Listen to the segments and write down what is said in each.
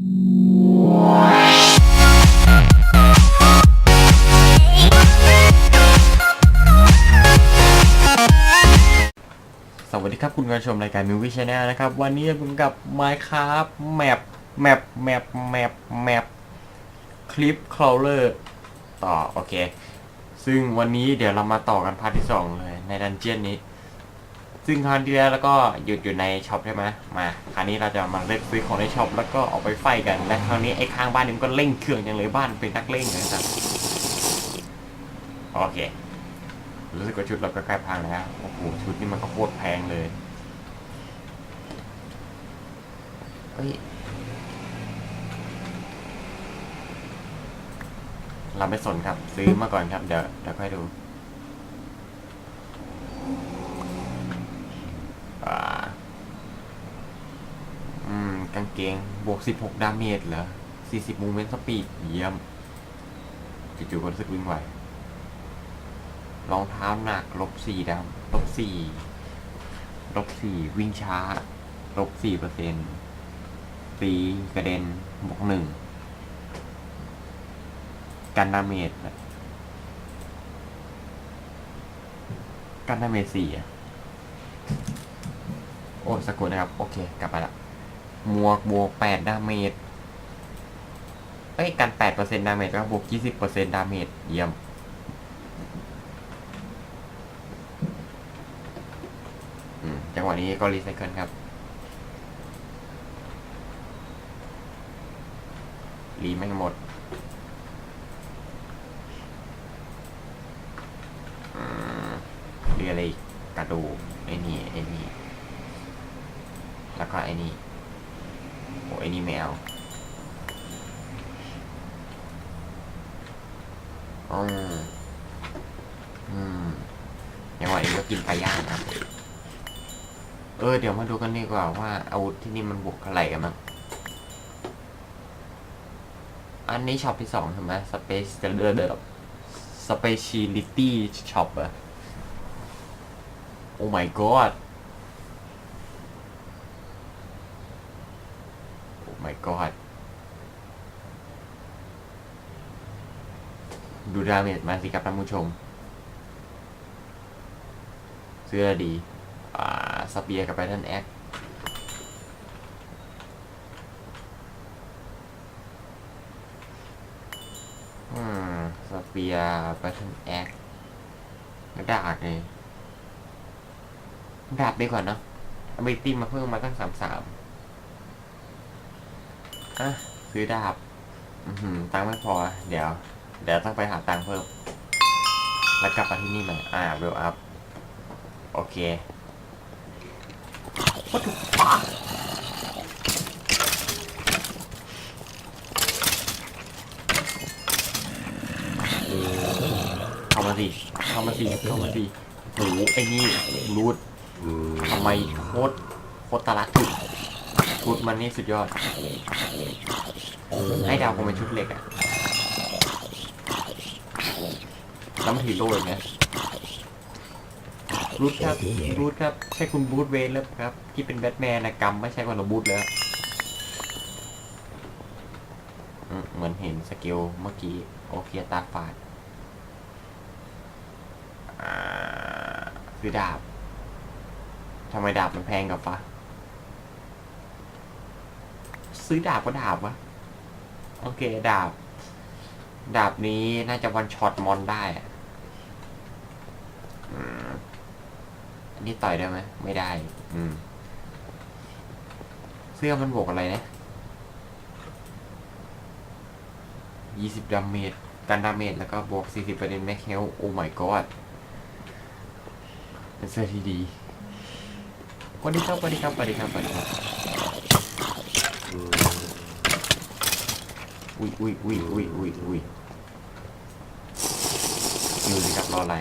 สวัสดีครับคุณผู้ชมรายการมิววิชแนลนะครับ วันนี้ผมกับ Minecraft Map Map Map Map Map คลิป Crawler ต่อ โอเค ซึ่งวันนี้เดี๋ยวเรามาต่อกันพาร์ทที่ 2 เลยในดันเจียนนี้ ซึ่งครั้งที่แล้วแล้วก็หยุดอยู่ในช็อปใช่ไหมมาคราวนี้เราจะมาเล่นซื้อของในช็อปแล้วก็ออกไปไฟกัน และคราวนี้ไอ้ข้างบ้านนี่มันก็เร่งเครื่องจังเลยบ้านเป็นนักเร่งเลยนะครับโอเครู้สึกว่าชุดเราก็ใกล้พังแล้วโอ้โหชุดนี้มันก็โคตรแพงเลยเฮ้ยเราไม่สนครับ ซื้อมาก่อนครับ เดี๋ยวเดี๋ยวค่อยดู อ่า อืม กาง เกงบวก 16 ดาเมจเหรอ 40 มูเมนต์สปีด เยี่ยมจู่ๆก็รู้สึกวิ่งไหวรองเท้าหนัก ลบสี่ดำลบสี่ลบสี่วิ่งช้า ลบสี่เปอร์เซ็นต์ตีกระเด็น บวกหนึ่งกันดาเมจกันดาเมจสี่อะโอ้สกกุลนะครับ โอเค กลับไปละ หมวกบวกแปดดาเมจเอ้ยกันแปดเปอร์เซ็นต์ดาเมจก็บวกยี่สิบเปอร์เซ็นต์ดาเมจเยี่ยมอืมจังหวะนี้ก็รีไซเคิลครับ รีไม่หมดอืมเรียอะไรอีกกระดูกไอ้นี่ไอ้นี่ แล้วก็ไอ้นี่โอ้ไอ้นี่ไม่เอาอืมอืมจังหวะนี้ก็กินปลาย่างครับ เดี๋ยวมาดูกันดีกว่าว่าอาวุธที่นี่มันบวกเท่าไรกันมั้งอันนี้ช็อปที่สองใช่ไหมสเปซเดอร์เดอร์สเปเชียลิตี้ช็อปอะโอ้ my god โอ้ my god ดูดาเมจมาสิครับท่านผู้ชม เสื้อดี สเปียร์กับไบทันแอคอืมสเปียร์ไบทันแอคดาบเลยดาบดีกว่าเนาะอเมติมาเพิ่มมาตั้งสามสามอะซื้อดาบ อือหือตังค์ไม่พอ เดี๋ยว เดี๋ยวต้องไปหาตังค์เพิ่ม แล้วกลับมาที่นี่ใหม่อ่าเวลอัพ โอเค What the fuck เข้ามาสิเข้ามาสิเข้ามาสิโอ้โหไอ้นี่รูดทำไมโคตรโคตรตะลัดจุดชุดมันนี่สุดยอด ให้ดาวคงเป็นชุดเหล็กอะแล้วมันถือโล่แบบเนี้ย รูทครับรูทครับใช่คุณบูธเวนแล้วครับ ที่เป็นแบทแมนนะกรรมไม่ใช่คนละบูธแล้วอืมเหมือนเห็นสกิลเมื่อกี้ โอเคตาฝาดอ่าคือดาบทำไมดาบมันแพงกับฟ้าซื้อดาบก็ดาบวะโอเค ดาบ ดาบนี้น่าจะวันช็อตมอนได้อะอืม อั นนี้ต่อยได้ไหมไม่ได้ อืม เสื้อมันบวกอะไรนะยี่สิบดาเมจกันดาเมจแล้วก็บวกสี่สิบประเด็นแม็กเฮลโอ้ my god เป็นเสื้อที่ดีสวัสดีครับสวัสดีครับสวัสดีครับสวัสดีครับอุ้ยอุ้ยอุ้ยอุ้ยอุ้ยอุ้ยดูสิครับรออะไร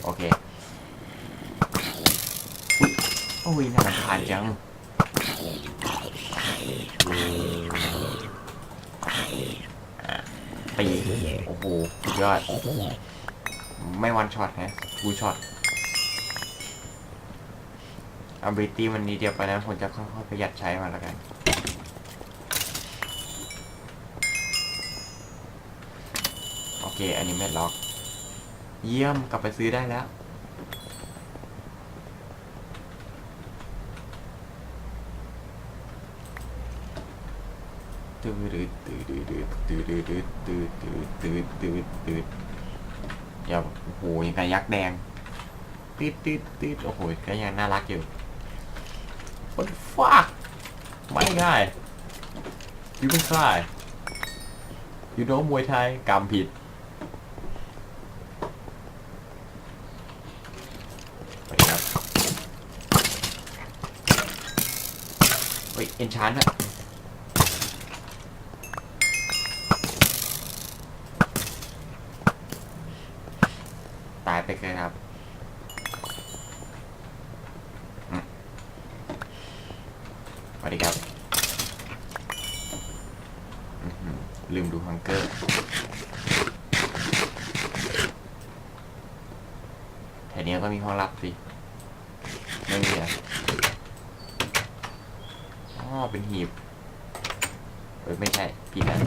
โอ เคอุ๊ยโอ้ยน่ารำคาญจังอะตีโอ้โหสุดยอด ไม่วันช็อตนะบูช็อต ability มันนี้เดียวไปนะผมจะค่อยๆประหยัดใช้มาแล้วกันโอเค อันนี้ไม่ล็อก เยี่ยมกลับไปซื้อได้แล้ว ตืดตืดตืดตืดตืดตืดตืดตืดตืดตืดอย่าโอ้โหยังกับยักษ์แดงตืดตืดตืดโอ้โหก็ยังน่ารักอยู่ What fuck ไม่ง่าย You can try You know มวยไทยกำผิดสวัสดีครับ เอนชานอะตายไปเลยครับสวัสดีครับ ลืมดูฮังเกอร์ แถวนี้ก็มีห้องลับสิ ไม่มีอะอ๋อ เป็นหีบเอ้ยไม่ใช่ผิดนะ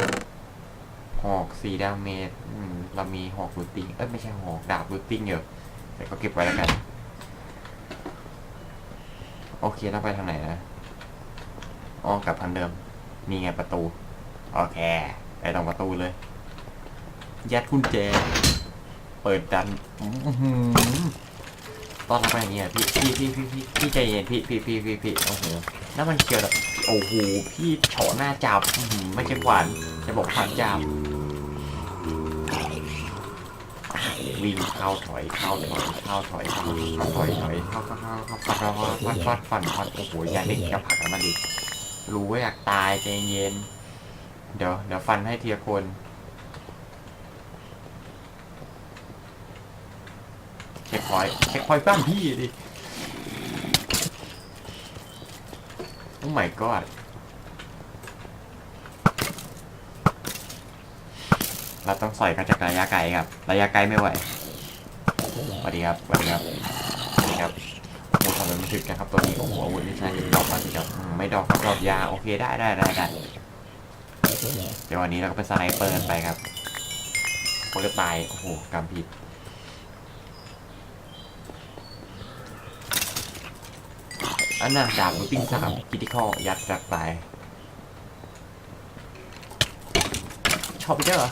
หอกสีดาเมจเรามีหอกรูติ้งเอ้ยไม่ใช่หอกดาบรูติ้งอยู่แต่ก็เก็บไว้แล้วกัน โอเคแล้วไปทางไหนนะอ๋อกลับทางเดิมนี่ไงประตู โอเคไปตรงประตูเลย ยัดกุญแจ เปิดดันอื้อหือตอนเราไปอย่างเงี้ยพี่พี่พี่พี่พี่ใจเย็นพี่พี่พี่พี่พี่โอ้โหน้ำมันเชียวแบบ โอ้โห พี่เฉาะหน้าจับไม่ใช่ขวานจะบอกขวานจับวิ่งเข้าถอยเข้าถอยเข้าถอยเข้าถอยถอยเข้าเข้าเข้าเข้าเข้าเข้าฟันฟันฟันฟันโอ้โหอย่าเล่นกับผักมาดิรู้ว่าอยากตายใจเย็น เดี๋ยวเดี๋ยวฟันให้เทีละคนเช็คพอยเช็คพอยบ้านพี่ดิ โอ้ my god เราต้องสอยกันจากระยะไกลครับ ระยะไกลไม่ไหวสวัสดีครับสวัสดีครับสวัสดีครับโอ้ทำไมมันถึกกันครับตัวนี้โอ้โหอาวุธไม่ใช่ดอกมาสิครับอืมไม่ดอกรับดอกยาโอเคได้ได้ได้ได้เดี๋ยววันนี้เราก็เป็นสไนเปอร์กันไปครับโคตรตายโอ้โหกำผิด อันน่ะดาบรูปิ้งสามคิติคอยัดรักไปชอบไปเจ้าเหรอ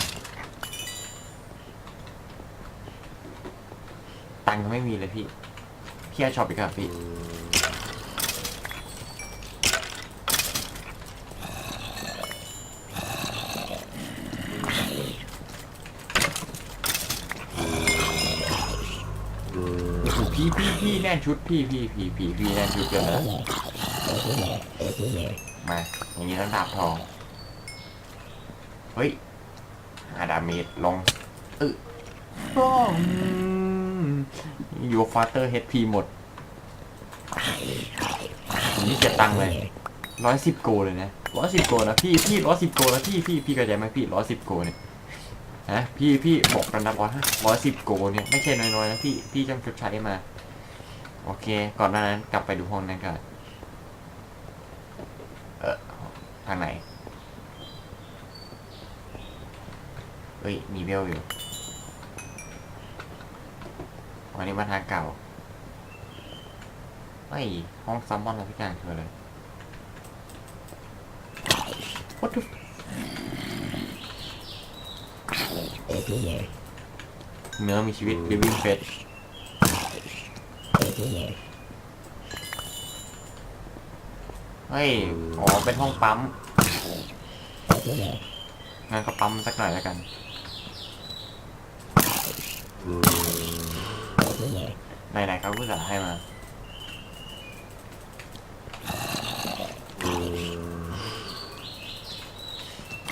ตังค์ก็ไม่มีเลยพี่ พี่เอาช็อปอีกครับพี่ โอ้โห พี่พี่พี่แน่นชุดพี่พี่พี่พี่พี่แน่นชุดเกินแล้วมาอย่างนี้ต้องดาบทองเฮ้ยหาดาเมจลงเออป้องยูฟาเตอร์เฮดพีหมดนี่เก็บตังค์เลยร้อยสิบโกเลยนะร้อยสิบโกนะพี่พี่ร้อยสิบโกนะพี่พี่พี่เข้าใจไหมพี่ร้อยสิบโกเนี่ยฮะพี่พี่บอกกันนะบอสร้อยสิบโกเนี่ยไม่ใช่น้อยๆนะพี่พี่จำชดใช้มา โอเค ก่อนหน้านั้นกลับไปดูห้องนั้นก่อนเออทางไหนเฮ้ย มีเบลอยู่วันนี้มาทางเก่าเฮ้ย ห้องซัมมอนอะไรทุกอย่างคือเลย What the เนื้อมีชีวิต living f a t เฮ้ย อ๋อ เป็นห้องปั๊มงั้นก็ปั๊มสักหน่อยแล้วกันไหนๆเขาผู้สาห์ให้มา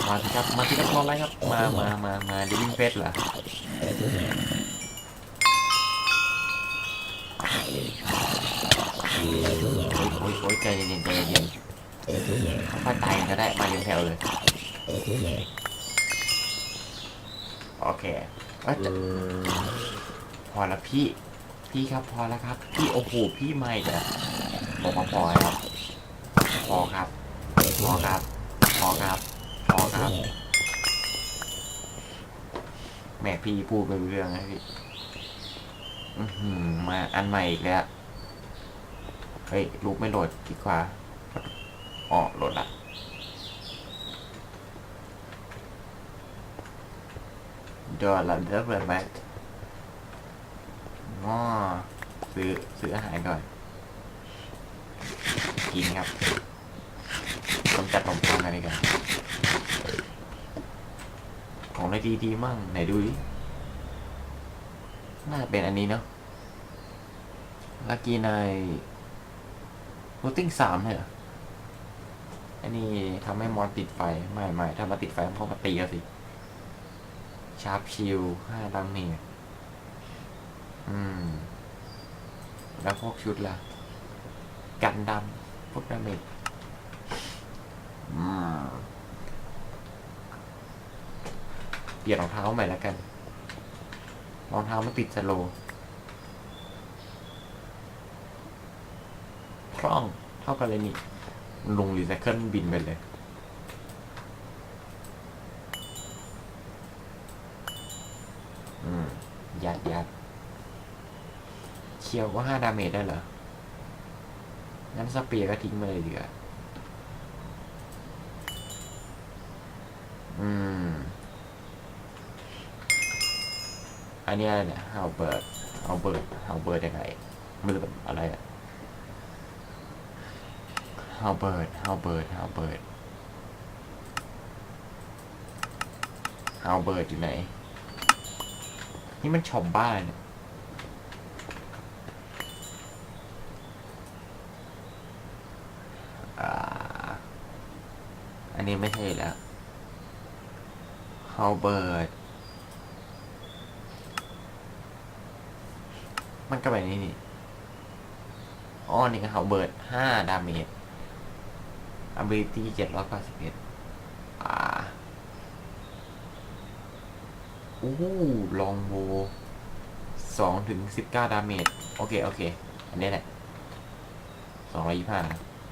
มาสิครับ มาสิครับรออะไรครับ มามามามา living f a t เหรอโโอ้ยโอ้ยใจเย็นๆใจเย็นๆค่อยตายก็ได้มาเรียงแถวเลย โอเคเอ้ยจะพอแล้วพี่ พี่ครับพอแล้วครับ พี่โอ้โหพี่ไม่แต่บอกว่าพอครับพอครับพอครับพอครับพอครับแม่พี่พูดไปเรื่องนะพี่มาอันใหม่อีกแล้ว เฮ้ยลูกไม่โหลดดีกว่าอ๋อโหลดละเดี๋ยวเราเริ่มเลยไหมง้อซื้อซื้ออาหารก่อน กินครับต้องจัดขนมปังกันดีกว่าของอะไรดีๆมั่งไหนดูดิน่าจะเป็นอันนี้เนาะลักกี้ใน รูติ้งสามเหรออันนี้ทำให้มอนติดไฟ ไม่ไม่ถ้ามาติดไฟมันก็มาตีเอาสิ ชาร์ปชิลห้าดาเมจอืม แล้วพวกชุดล่ะ กันดำพวกดาเมจอืม เปลี่ยนรองเท้าใหม่แล้วกัน รองเท้ามันติดสโลว์คล่องเท่ากันเลยนี่ลงรีไซเคิลบินไปเลย อืม ยัดยัดเคียวก็ห้าดาเมจได้เหรอ งั้นสเปียร์ก็ทิ้งมาเลยดีกว่าอืม อันนี้อะไรเนี่ยฮาวเบิร์ดฮาวเบิร์ดฮาวเบิร์ดยังไงไม่รู้แบบอะไรอะ ฮาวเบิร์ดฮาวเบิร์ดฮาวเบิร์ดฮาวเบิร์ดอยู่ไหน นี่มันช็อปบ้านเนี่ยอ่าอันนี้ไม่ใช่แล้วฮาวเบิร์ดมันก็แบบนี้นี่อ๋อนี่ก็เขาเบิร์ดห้าดาเมจ ability เจ็ดร้อยเก้าสิบเอ็ดอ่าอู้ลองโวสองถึงสิบเก้าดาเมจ โอเค โอเค อันนี้แหละสองร้อยยี่ห้า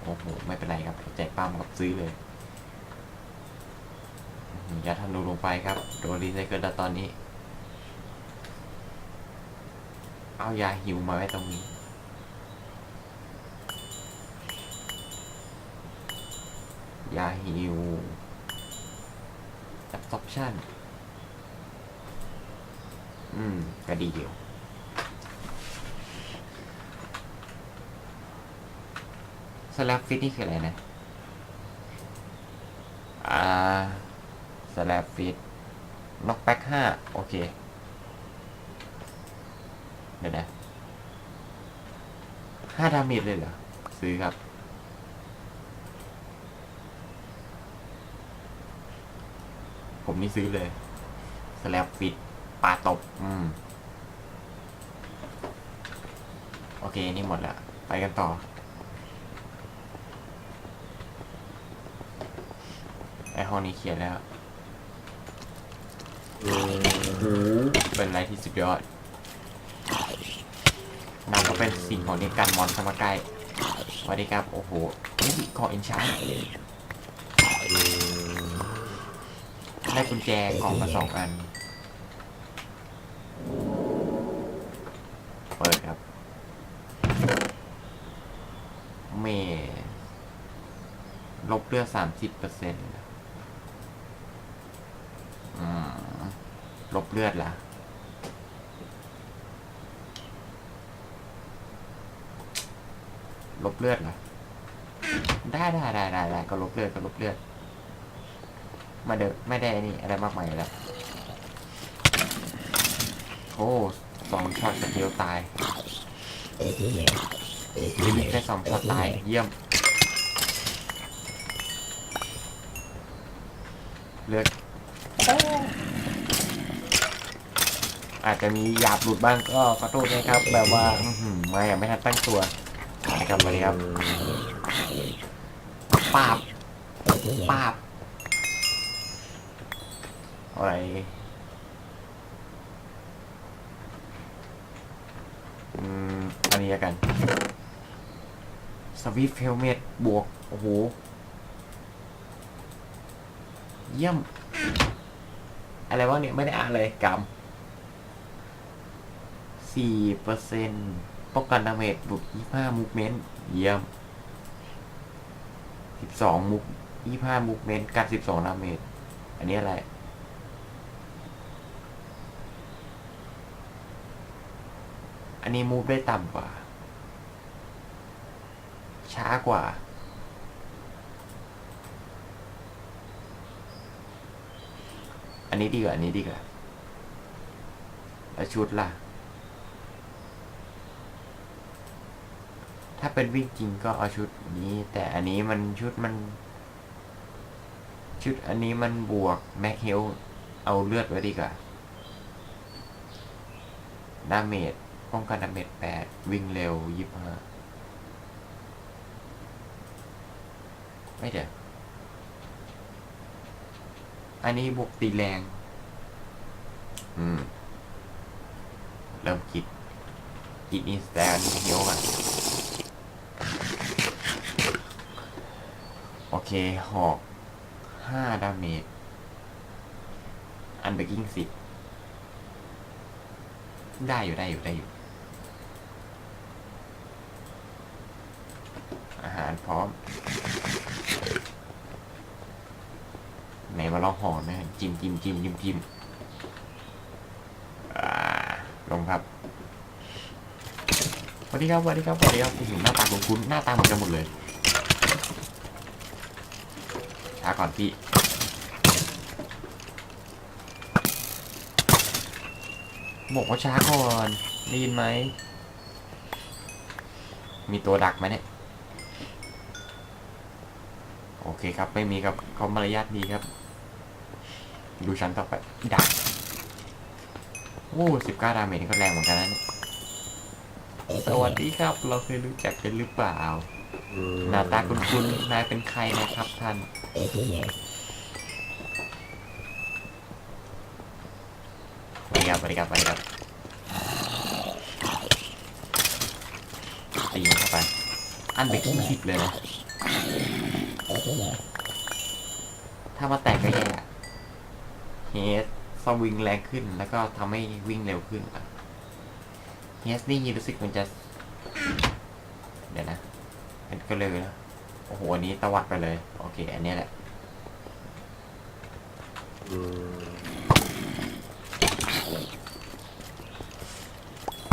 โอ้โห ไม่เป็นไรครับใจกปั้มกับซื้อเลยอื้อหือยัดธนูลงไปครับ โดนรีไซเคิลแล้วตอนนี้ เอายาหิวมาไว้ตรงนี้ ยาหิว absorption อืม ก็ดีอยู่สลับฟิตนี่คืออะไรนะ อ่าสลับฟิตน็อกแบ็กห้าโอเค เดี๋ยวนะห้าดาเมจเลยเหรอ ซื้อครับ ผมนี่ซื้อเลยสแลบปิดปลาตบ อืม โอเค นี่หมดแล้วไปกันต่อ ไอห้องนี้เขียนแล้วโอ้โหเป็นอะไรที่สุดยอดมันก็เป็นสิ่งของในการมอนเข้ามาใกล้สวัสดีครับ โอ้โหนี่ขออินชาร์ได้ กุญแจกล่องมาสองอัน เปิดครับ เมลบเลือดสามสิบเปอร์เซ็นต์ลบเลือดละลบเลือดเหรอได้ได้ได้ได้ก็ลบเลือดก็ลบเลือด มาเดอไม่ได้นี่อะไรมากมายแล้วโอ้สองช็อตสเดียวตายลิมิตแค่สองช็อตตาย เยี่ยม เลือดอาจจะมีหยาบหลุดบ้างก็ขอโทษนะครับ แบบว่าอื้อหือไม่ไม่ทันตั้งตัวนะครับสวัสดีครับปาบปาบ ไรอืมอันนี้ละกัน สวิฟเฮลเมตบวก โอ้โห เยี่ยม อะไรวะเนี่ย ไม่ได้อ่านเลยกรรมสี่เปอร์เซ็นต์ป้องกันดาเมจบวกยี่ห้ามูฟเมนต์ เยี่ยมสิบสองมูฟยี่ห้ามูฟเมนต์กันสิบสองดาเมจ อันนี้อะไร อันนี้มูฟได้ต่ำกว่า ช้ากว่า อันนี้ดีกว่า อันนี้ดีกว่า แล้วชุดล่ะ ถ้าเป็นวิ่งจริงก็เอาชุดนี้ แต่อันนี้มันชุดมัน ชุดอันนี้มันบวกแม็กเฮลเอาเลือดไว้ดีกว่าดาเมจ ป้องกันดาเมจแปดวิ่งเร็วยี่ห้าไม่เดี๋ยวอันนี้บวกตีแรง อืม เริ่มคิดคิดอินสแตนเฮียวกันโอเค หอกห้าดาเมจ อันเบกกิ้งสิบได้อยู่ได้อยู่ได้อยู่ารพร้อม ไหนมาลองห่อนะจิ้มจิ้มจิ้มจิ้มจิ้มลงครับสวัสดีครับสวัสดีครับสวัสดีครับอื้อหือหน้าตาของคุณหน้าตาเหมือนกันหมดเลยช้าก่อนพี่บอกว่าช้าก่อนได้ยินไหม มีตัวดักไหมเนี่ย โอ เคครับไม่มีครับเขามารยาทดีครับ ดูชั้นต่อไปดักโอ้สิบเก้าดาเมจนี่ก็แรงเหมือนกันนะเนี่ยสวัสดีครับ เราเคยรู้จักกันหรือเปล่าหน้าตาคุณคุณนายเป็นใครนะครับท่านสวัสดีครับสวัสดีครับสวัสดีครับตีมันเข้าไป อันเบรกที่สิบเลยนะ ถ้ามาแตกก็แย่เฮสสวิงแรงขึ้นแล้วก็ทำให้วิ่งเร็วขึ้นอะเฮสนี่รู้สึกมันจะ เดี๋ยวนะเป็นก็เลยนะโอ้โหอันนี้ตวัดไปเลย โอเค อันนี้แหละ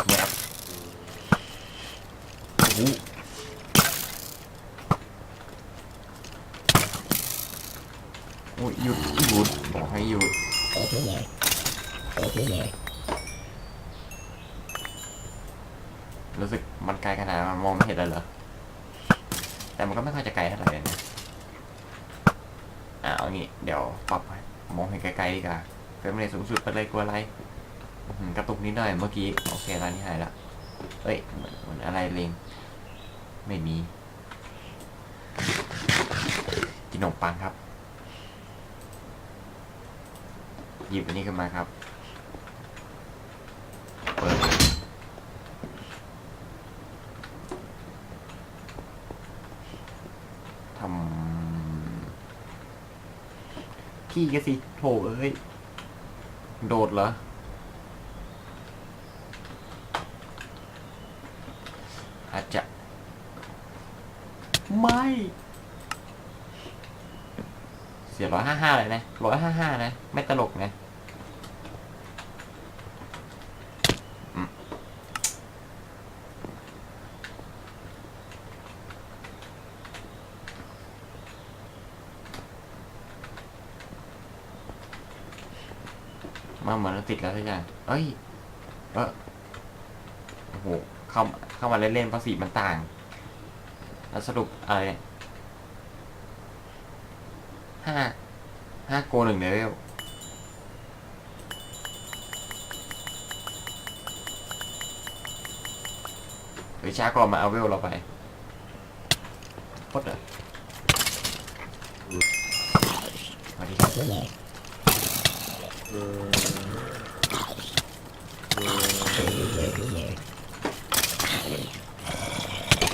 แบบโอ้โหโอ้ยหยุดหยุดบอกให้หยุ ดรู้สึกมันไกลขนาดนั้นมันมองไม่เห็นเลยเหรอ แต่มันก็ไม่ค่อยจะไกลเท่าไหร่นะอ่าเอางี้เดี๋ยวปรับมองเห็นไกลๆดีกว่าเฟรมเรทสูงสุดไปเลยกลัวอะไรกระตุกนิดหน่อยเมื่อกี้โอเคตอนนี้หายละเอ้ยเหมือนเหมือนอะไรเลงไม่มีกินขนมปังครับ หยิบอันนี้ขึ้นมาครับ เปิด ทำพี่ก็สิโถเอ้ย โดดเหรอ อาจจะ ไม่ เสียร้อยห้าห้าเลยนะร้อยห้าห้านะ ไม่ตลกนะมาเหมือนติดแล้วทุกอย่างเอ้ย เออโอ้โห เข้า เข้ามาเล่นๆเพราะสีมันต่าง แล้วสรุปอะไรเนี่ย ห้าห้าโกหนึ่งเลเวลหรือช้าก่อนมาเอาเวลเราไปโคตรเหรอสวัสดีครับ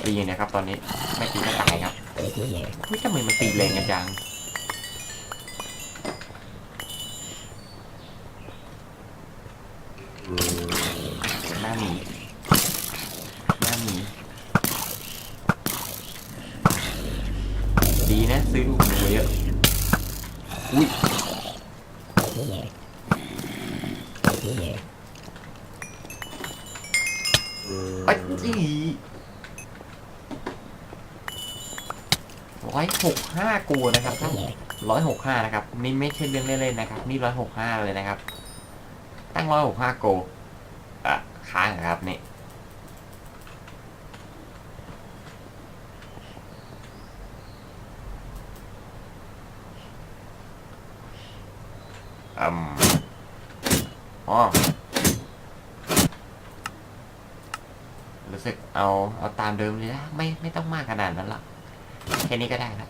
ตีนะครับตอนนี้ ไม่ตีก็ตายครับเฮ้ยทำไมมันตีแรงกันจัง ห้ากูนะครับท่านร้อยหกห้านะครับ นี่ไม่ใช่เรื่องเล่นๆนะครับ นี่ร้อยหกห้าเลยนะครับ ตั้งร้อยหกห้าโกอะค้างเหรอครับนี่อืมอ๋อรู้สึกเอาเอาตามเดิมเลยนะไม่ไม่ต้องมากขนาดนั้นหรอกแค่นี้ก็ได้แล้ว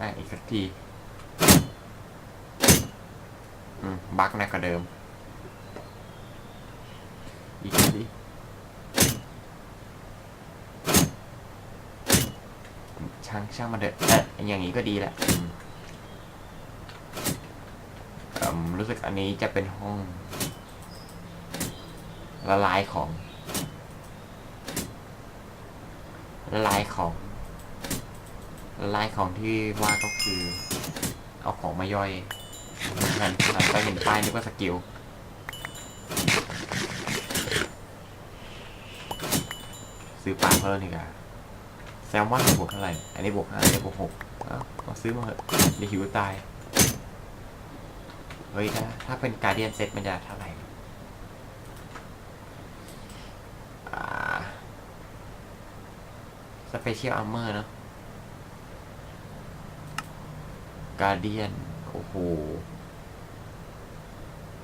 อะอีกสัก ทีอืมบักหนักว่าเดิม อีกทีช่างช่างมาเถอะอย่างนี้ก็ดีแหละรู้สึกอันนี้จะเป็นห้อง ละลายของ ละลายของ ลายของที่ว่าก็คือ เอาของมาย่อยหันหันไปเห็นป้ายนึกว่าสกิลซื้อปลาเพิ่มดีกว่าแซลมอนบวกเท่าไหร่ อันนี้บวกห้าอันนี้บวกหกเออซื้อมาเถอะเดี๋ยวหิวตาย เฮ้ยถ้าถ้าเป็นการเดียนเซตมันจะเท่าไหร่สเปเชียลอาร์เมอร์เนาะ การเดียน โอ้โห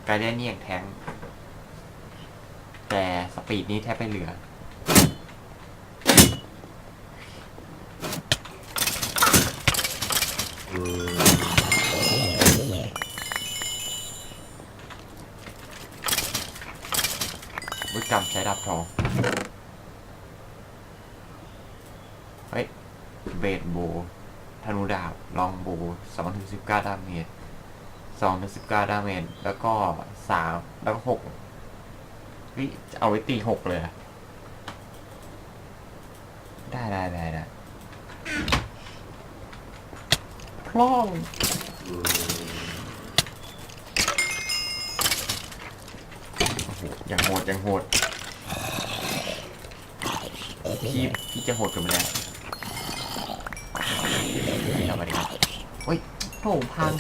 การเดียนนี่อย่างแทง แต่สปีดนี้แทบไม่เหลือ วิกรรมใช้ดาบทอง เฮ้ย เบดโบธนูดาบ บสองถึงสิบเก้าดาเมจสองถึงสิบเก้าดาเมจแล้วก็สามแล้วก็หกเฮ้ยเอาไว้ตีหกเลยอะได้ได้ได้ได้พล่องโอ้โหอย่างโหดอย่างโหดพี่พี่จะโหดกันไปแล้วนี่เราไปดีครับ เฮ้ยโถพัง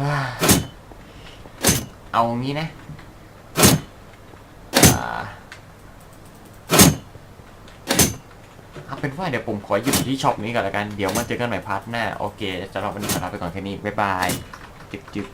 อ่าเอางี้นะอ่าเอาเป็นว่าเดี๋ยวผมขอหยุดที่ช็อปนี้ก่อนละกัน เดี๋ยวมาเจอกันใหม่พาร์ทหน้า โอเคสำหรับวันนี้ขอลาไปก่อนแค่นี้ บ๊ายบายจึ๊บจึ๊บ